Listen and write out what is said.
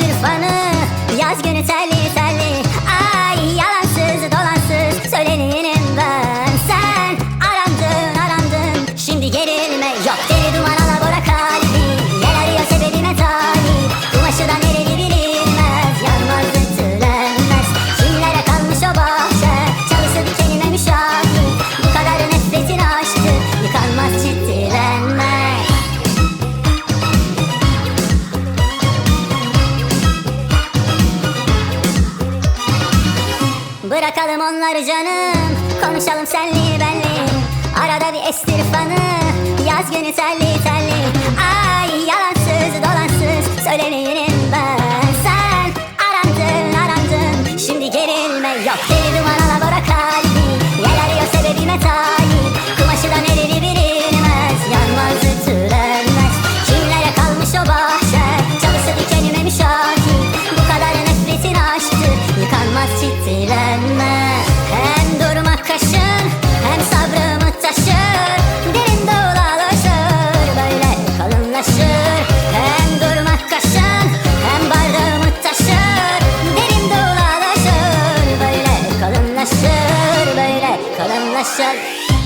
irfanı Yaz günü telli telli Bırakalım onları canım. Konuşalım senli benli. Arada bir estir fanı. Yaz günü telli telli Ay yalansız dolansız Söyleneyim ben. Sen arandın arandın. Şimdi gerilme. Yok Deli duman alabora kalbi. Yel arıyor sebebi metal unless you